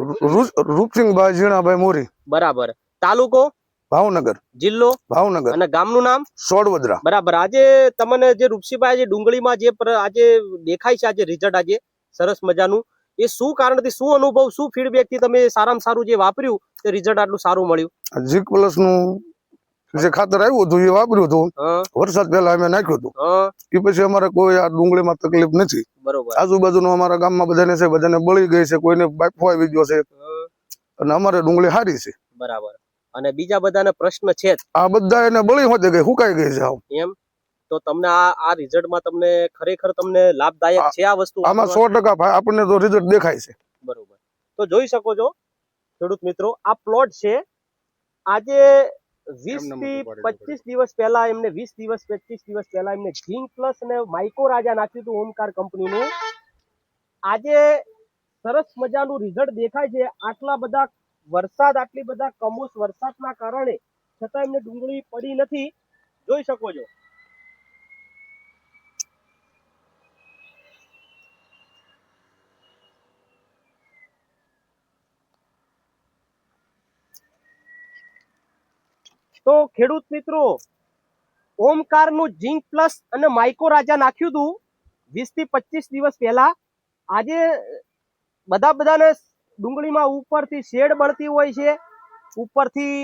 રૂપસિંહભાઈ ઝીણાભાઈ મોરી. બરાબર. તાલુકો? ભાવનગર. જિલ્લો? ભાવનગર. અને ગામનું નામ? સોડવદરા. બરાબર. આજે તમને જે રૂપસિંહભાઈ જે ડુંગળીમાં જે આજે દેખાય છે આજે રિઝલ્ટ આજે સરસ મજાનું. એ શું કારણથી શું અનુભવ શું ફીડબેકથી તમે સારામાં સારું જે વાપર્યું તે રિઝલ્ટ આટલું સારું મળ્યું? જીક પ્લસનું જે ખાતર આવ્યું હતું એ વાપર્યું હતું. વરસાદ પહેલા અમે નાખ્યું હતું. એ પછી અમારે કોઈ આ ડુંગળીમાં તકલીફ નથી. બરોબર. આજુબાજુનું અમારા ગામમાં બધાને છે બધાને બળી ગઈ છે કોઈને બાફો આવી ગયો છે. અને અમારે ડુંગળી સારી છે. બરાબર. અને બીજા બધાને પ્રશ્ન છે આ બધા એને બળી હોતે ગઈ હુકાઈ ગઈ છે. એમ? તો તમને આ આ રિઝલ્ટમાં તમને ખરેખર તમને લાભદાયક છે આ વસ્તુ આમાં સો ટકા આપણને તો રિઝલ્ટ દેખાય છે. બરોબર. તો જોઈ શકો છો ખેડૂત મિત્રો આ પ્લોટ છે. આજે વીસથી પચીસ દિવસ પહેલા એમને વીસ દિવસ પચીસ દિવસ પહેલા એમને ઝીંક પ્લસ અને માઇકો રાજા નાખ્યું હતું ઓમકાર કંપનીનું આજે સરસ મજાનું રિઝલ્ટ દેખાય છે. આટલા બધા વરસાદ આટલી બધા કમોસ વરસાદના કારણે છતાં એમને ડુંગળી પડી નથી. જોઈ શકો છો. તો ખેડૂત મિત્રો, ઓમકારનું ઝીંક પ્લસ અને માઇકો રાજા નાખ્યું હતું વીસથી પચીસ દિવસ પહેલા. આજે બધા બધાને ડુંગળીમાં ઉપરથી શેડ બળતી હોય છે, ઉપરથી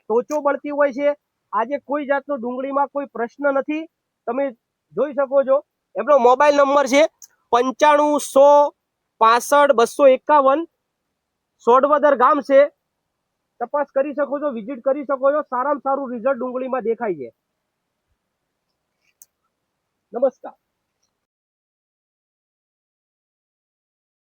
ટોચો બળતી હોય છે. આજે કોઈ જાતનો ડુંગળીમાં કોઈ પ્રશ્ન નથી. તમે જોઈ શકો છો, એમનો મોબાઈલ નંબર છે પંચાણું સો પાસઠ બસો એકાવન. સોડવદર ગામ છે. તપાસ કરી શકો છો, વિઝિટ કરી શકો છો. સારામાં સારું રિઝલ્ટ ડુંગળીમાં દેખાય છે. નમસ્કાર.